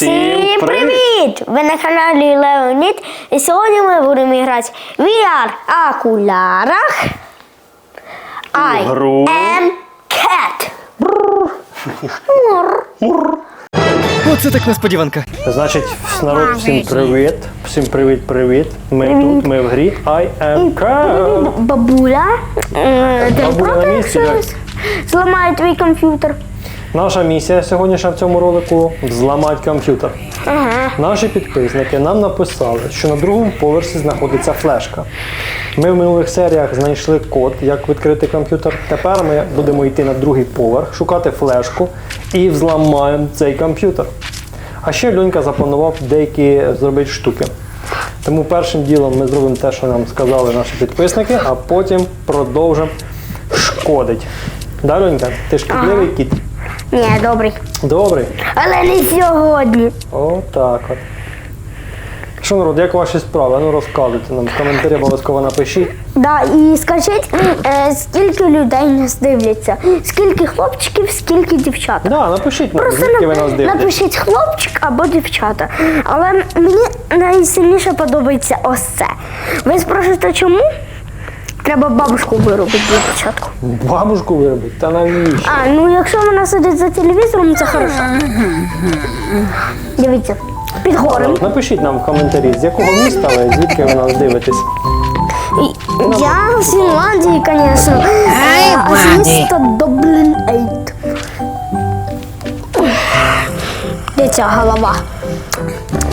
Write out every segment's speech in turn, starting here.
Всім привіт! Ви на каналі Леонід. І сьогодні ми будемо грати в VR окулярах. I Гру. am cat. Оце так несподіванка. Значить, народ, всім привіт. Всім привіт-привіт. Ми тут, ми в грі I am Cat. Бабуля. е, Ти Бабуля на місці, так? зламає твій комп'ютер? Наша місія сьогоднішня в цьому ролику взламати комп'ютер. Ага. Наші підписники нам написали, що на другому поверсі знаходиться флешка. Ми в минулих серіях знайшли код, як відкрити комп'ютер. Тепер ми будемо йти на другий поверх, шукати флешку і взламаємо цей комп'ютер. А ще Льонька запланував деякі зробити штуки. Тому першим ділом ми зробимо те, що нам сказали наші підписники, а потім продовжимо шкодить. Да, Льонька? Ти шкідливий кіт? Ні, добрий. Добрий. Але не сьогодні. Отак от. Що, народ, як ваші справи? Ну розказуйте нам в коментарі обов'язково напишіть. Да, і скажіть, е, скільки людей нас дивляться? Скільки хлопчиків, скільки дівчат? Да, напишіть нам, Просто звідки ви нап- нас дивитесь. напишіть хлопчик або дівчата. Але мені найсильніше подобається ось це. Ви спросите, чому? Треба бабушку виробити для початку. Бабушку виробити? Та навіщо? А, ну якщо вона сидить за телевізором, це хорошо. Дивіться, під горем. Напишіть нам в коментарі, з якого міста ви, звідки ви нас дивитесь. Я з Фінляндії, звісно. А з міста Доблін Ейт. Де ця голова?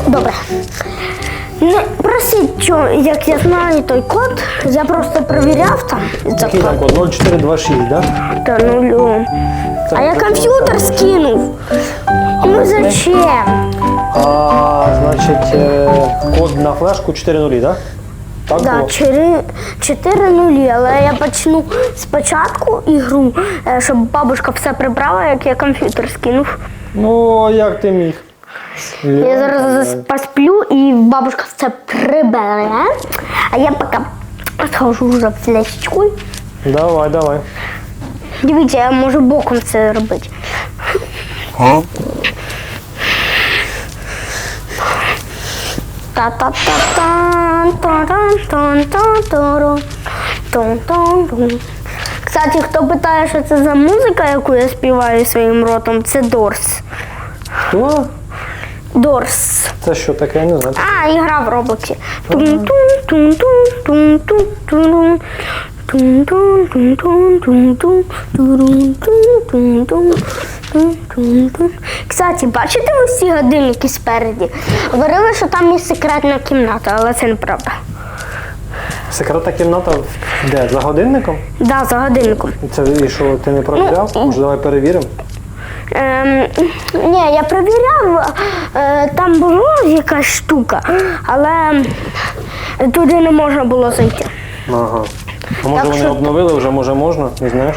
Добре. Не просіть, що, як я знаю той код, я просто перевіряв там. за Який там код? 0426, да? Та нулю. А я комп'ютер скинув. Ну зачем? А, значить, е, код на флешку 4 нулі, да? Так Да, було? 4, 4 нулі, але я почну спочатку ігру, е, щоб бабушка все прибрала, як я комп'ютер скинув. Ну, а як ти міг? Я зараз посплю і бабушка все прибере. А я поки схожу вже в. Давай, давай. Дивіться, я можу боком це робити. А? та та та та та та та Кстати, хто питає, що це за музика, яку я співаю своїм ротом, це Дорс. Хто? Дорс. Це що таке? Я не знаю. А, ігра в роботі. Кстати, бачите усі годинники спереді? Говорили, що там є секретна кімната, але це неправда. Секретна кімната де? За годинником? Так, да, за годинником. Це і що ти не ну, провіряв? Може, давай перевіримо. Ем, ні, я перевіряв, е, там була якась штука, але туди не можна було зайти. Ага. А може Так вони що- обновили, вже може можна, не знаєш?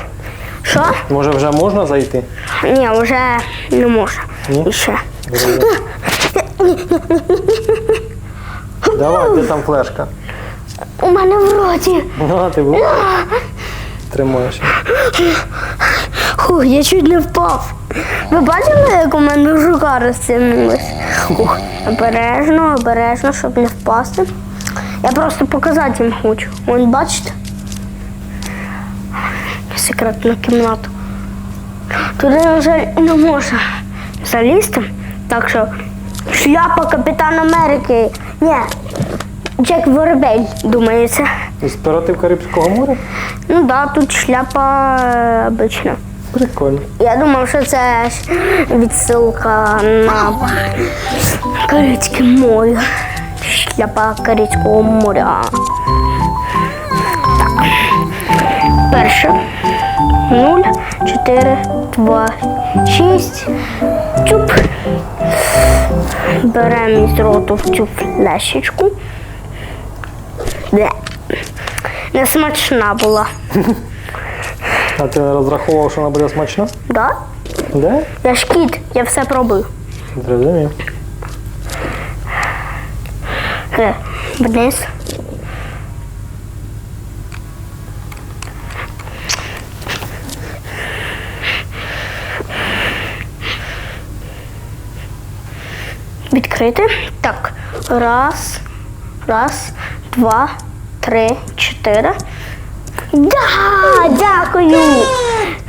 Що? Може вже можна зайти? Ні, вже не можна. Ні? Ще. Давай, де там флешка? У мене в роті. Ну, а ти був? Тримаєш. Фух, я чуть не впав. Ви бачили, як у мене рука розтягнулась? Ух, обережно, обережно, щоб не впасти. Я просто показати їм хочу. Вон бачите? Секретну кімнату. Туди, на жаль, не можна залізти. Так що шляпа Капітана Америки. Ні, Джек Воробель, думається. Із піратів Карибського моря? Ну да, тут шляпа е, обична. Прикольно. Я думав, що це відсилка на Карибське море. Шляпа Карибського моря. Так. Перше. 0, 4, 2, 6. Чуп. Беремо із роту в цю флешечку. Де. Не смачна була. А ти розраховував, що вона буде смачна? Да? Де? Я ж кіт, я все пробую. Зрозумів. Е, Вниз. Відкрити. Так. Раз, раз, два, три, чотири. Да, дякую.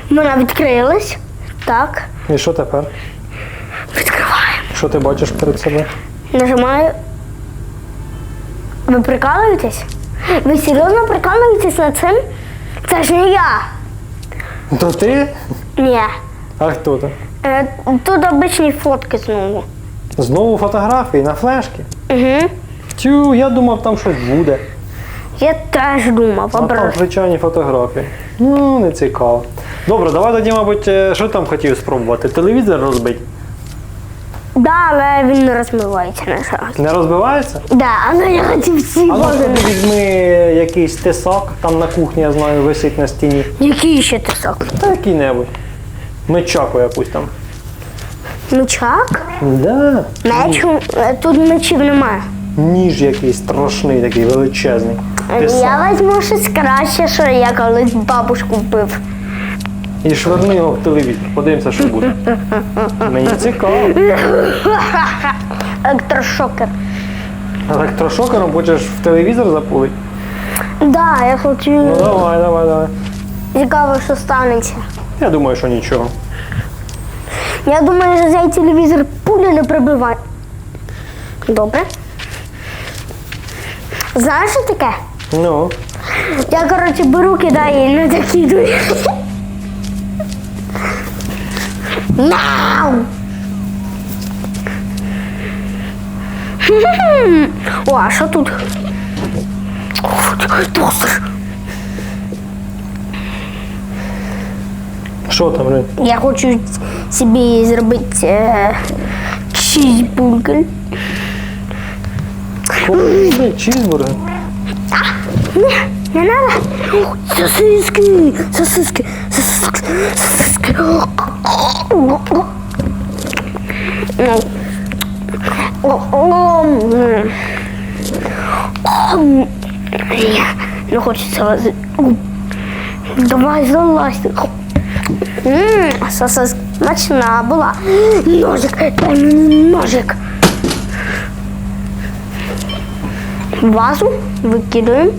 Вона відкрилась. Так. І що тепер? Відкриваємо. Що ти бачиш перед собою? Нажимаю. Ви прикалуєтесь? Ви серйозно прикалуєтесь над цим? Це ж не я. То ти? Ні. А хто ти? Е, Тут обичні фотки знову. Знову фотографії на флешки. Угу. Тю, я думав, там щось буде. Я теж думав, А там образ. звичайні фотографії. Ну, не цікаво. Добре, давай тоді, мабуть, е, що там хотів спробувати? Телевізор розбити? Да, але він не розмивається, на жаль. Не розбивається? Да, але я хотів всі А ну візьми якийсь тесак, там на кухні, я знаю, висить на стіні. Який ще тисок? Та який-небудь. Мечаку якусь там. Мечак? Да. Мечу? Е, Тут мечів немає. Ніж якийсь страшний, такий величезний. Я візьму щось краще, що я колись бабушку вбив. І швирни його в телевізор. Подивимося, що буде. Мені цікаво. Електрошокер. Електрошокером хочеш в телевізор запулити? Да, я хочу. Ну давай, давай, давай. Цікаво, що станеться. Я думаю, що нічого. Я думаю, що цей телевізор пулі не прибиває. Добре. Знаєш, що таке? Ну. Я, коротше, беру, кидаю і не закидую. Нау! О, а що тут? Тостер. Що там, Рин? Я хочу собі зробити е, Купи чізбургер. Не, не надо. Сосиски, сосиски, сосиски, сосиски. Не хочеться лазити. Давай залазь. Ммм, сосиска смачна була. Ножик, дай мені ножик. Вазу викидаємо.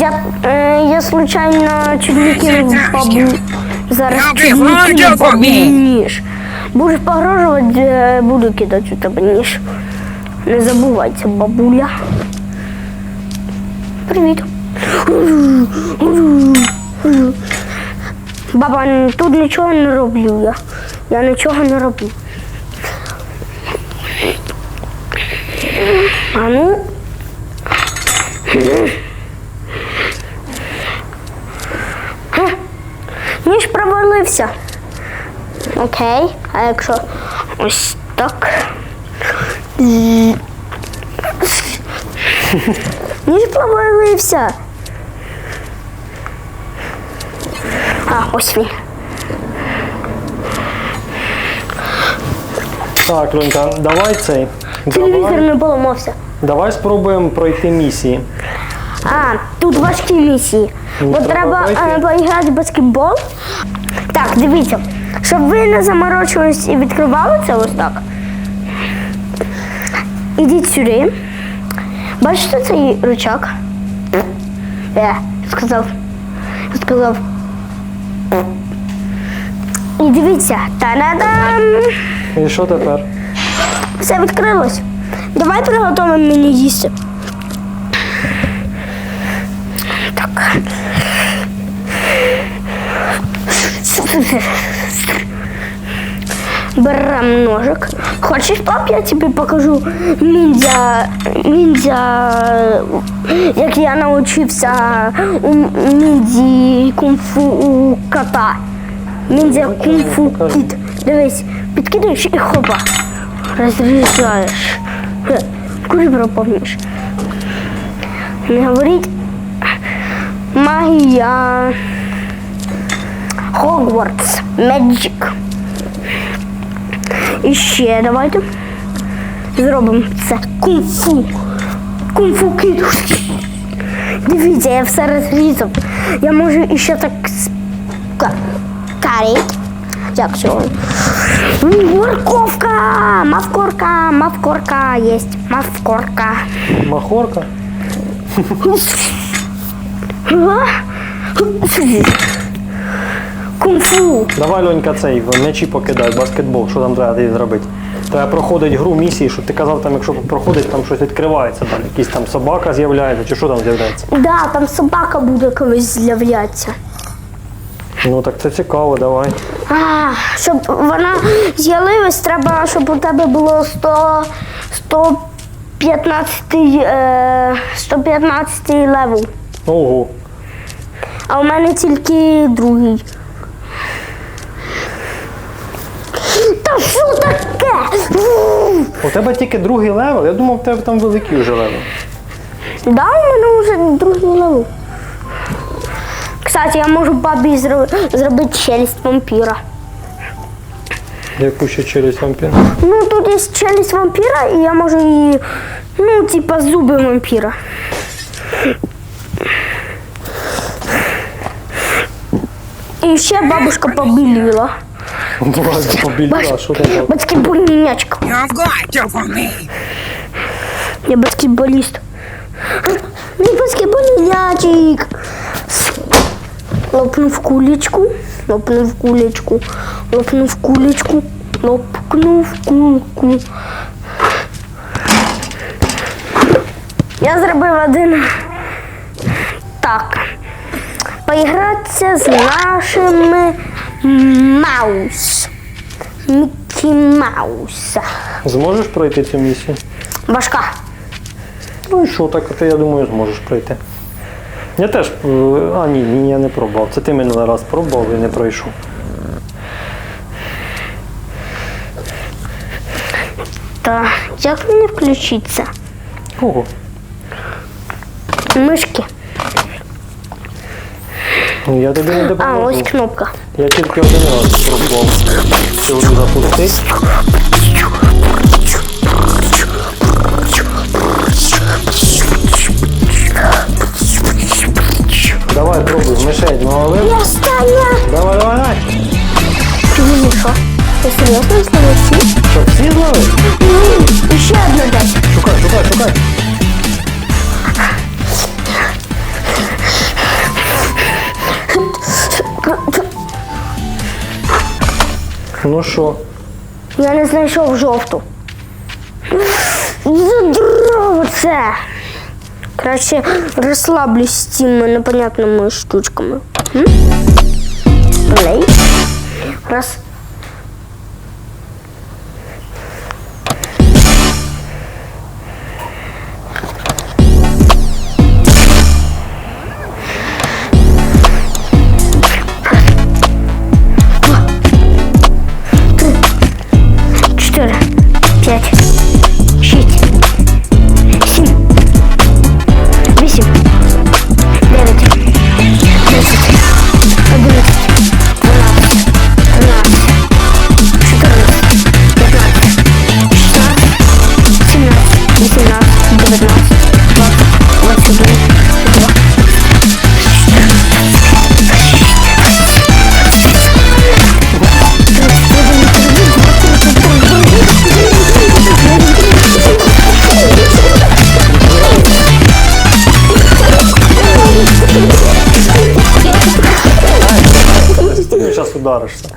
Я, е, я случайно чуть не кинув бабу. Зараз чуть не кинув бабу ніж. Будеш погрожувати, е, буду кидати у тебе ніж. Не забувайся, бабуля. Привіт. Баба, тут нічого не роблю я. Я нічого не роблю. А ну. Ніж провалився. Окей, а якщо ось так. Ніж провалився. А, ось він. Так, Ронька, давай цей. Телевізор не поламався. Давай спробуємо пройти місії. А, тут важкі місії. Ну, Бо треба треба пройти. е, поіграти в баскетбол. Так, дивіться, щоб ви не заморочились і відкривали це ось так. Ідіть сюди. Бачите цей рычаг? Е, я сказав. Сказав. І дивіться, та-да-дам! І що тепер? Все відкрилось. Давай приготуємо мені їсти. Так. Берем ножик. Хочеш, пап, я тобі покажу ніндзя, ніндзя, як я навчився у ніндзі кунг-фу у кота. Ніндзя кунг-фу кіт. Дивись, підкидаєш і хопа. Розрізаєш. Хе, Куди пропомніш? Не говоріть. Магія. Хогвартс. Меджик. І ще давайте зробимо це кунг-фу. Кунг-фу кіт. Дивіться, я все розрізав. Я можу іще так карі. Як? Морковка! Мавкорка! Мавкорка есть. Мавкорка. Махорка. Кунг-фу. Давай, Льонька, цей м'ячі покидай, баскетбол, що там треба тобі зробити. Треба проходить гру місії, щоб ти казав, там, якщо проходить, там щось відкривається далі. Якийсь там собака з'являється, чи що там з'являється. Да, там собака буде колись з'являтися. Ну так це цікаво, давай. А, щоб вона з'явилась, треба, щоб у тебе було 100, 115, е, 115 левел. Ого. А у мене тільки другий. Та що таке? У тебе тільки другий левел? Я думав, у тебе там великий вже левел. Да, у мене вже другий левел. Кстати, я можу бабі зро- зробити челюсть вампіра. Яку ще через вампір? Ну, тут є челюсть вампіра, і я можу її, ну, типа зуби вампіра. І ще бабушка побіліла. Давай, побільше, що там? було? Баскетбольний м'ячик. You're going to for me. Я баскетболіст. Мій баскетбольний м'ячик. Лопнув кулечку, лопнув кулечку, лопнув кулечку, лопнув кульку. Я зробив один так. Поігратися з нашими Маус. Мікі Мауса. Зможеш пройти цю місію? Важка. Ну і що, так ти, я думаю, зможеш пройти. Я теж. е, А, ні, ні, я не пробував. Це ти минулий раз пробував і не пройшов. Та як мені включиться? Ого. Мишки. Ну, Я тобі не А, допоможу. ось кнопка. Я тільки один раз пробував цю гру запустити. Давай, пробуй, мишень, ну але. Я остання! Давай, давай, давай. Ти що? Ти серйозно знову всі? Що, всі зловили? Ні, ще одна дай. Шукай, шукай, шукай. Ну що? Я не знайшов жовту. Задрово це. Краще розслаблюсь з цими непонятними штучками. Раз. 18, 19, 20, 21. Зараз ударишся.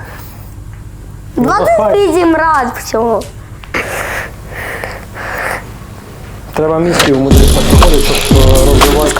25 раз всього. Треба місію так проходити, щоб е, розвивати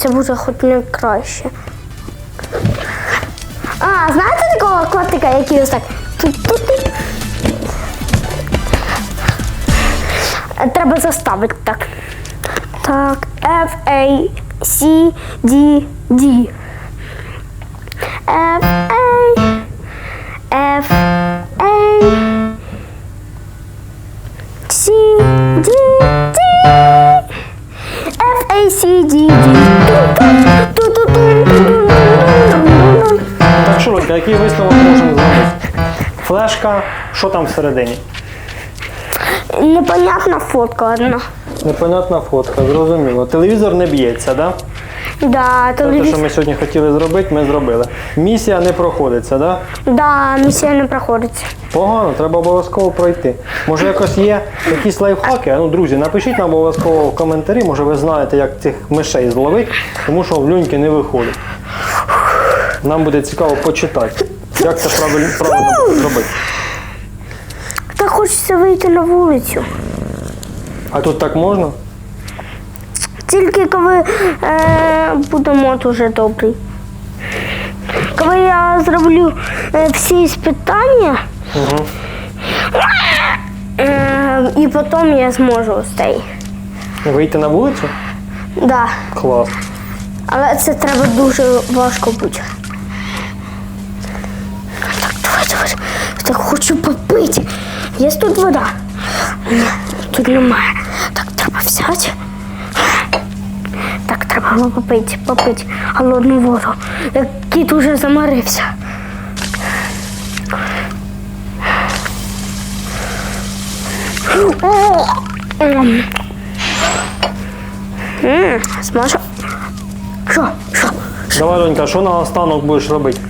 це буде хоч не краще. А, знаєте такого котика, який ось так. Треба заставити так. Так, F, A, C, D, D. F, A, F, A, C, D, D. F, A, C, D, D. який висновок можемо зробити? Флешка, що там всередині? Непонятна фотка одна. Непонятна фотка, зрозуміло. Телевізор не б'ється, да? Да, Те, що ми сьогодні хотіли зробити, ми зробили. Місія не проходиться, да? Да, місія не проходить. Погано, треба обов'язково пройти. Може, якось є якісь лайфхаки? Ну, друзі, напишіть нам обов'язково в коментарі, може ви знаєте, як цих мишей зловити, тому що в люньки не виходить. Нам буде цікаво почитати, як це правильно, правильно зробити. Так хочеться вийти на вулицю. А тут так можна? Тільки коли е, буде мод уже добрий. Коли я зроблю е, всі спитання, Угу. е, і потім я зможу стей. Вийти на вулицю? Да. Клас. Але це треба дуже важко бути. Так, давай, давай. Я так хочу попити. Є тут вода? Тут немає. Так, треба взяти. Так, треба попити, попити холодну воду. Як кіт уже! М. М, Що? Що? Давай, Донька, що на останок будеш робити?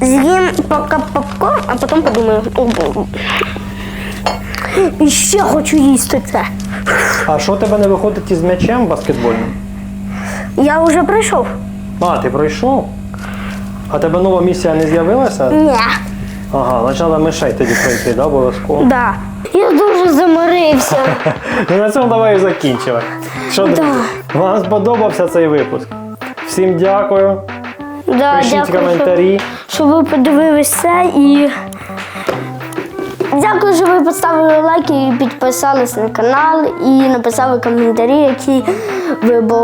З'їм поки попкорн, а потім подумаю. І ще хочу їсти це. А що тебе не виходить із м'ячем баскетбольним? Я вже прийшов. А, ти пройшов? А тебе нова місія не з'явилася? Ні. Ага, треба мишей тоді пройти, да, обов'язково. Да. Я дуже заморився. Ну на цьому давай і закінчувати. Що, друзі, вам сподобався цей випуск? Всім дякую. Да, Пишіть дякую, коментарі. Що, ви подивилися і. Дякую, що ви поставили лайк і підписались на канал і написали коментарі, які ви бо.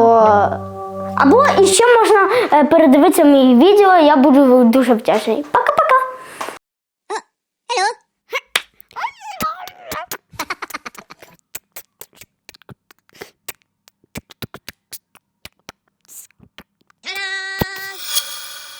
Або іще можна е, передивитися мої відео, я буду дуже вдячний. Пока-пока!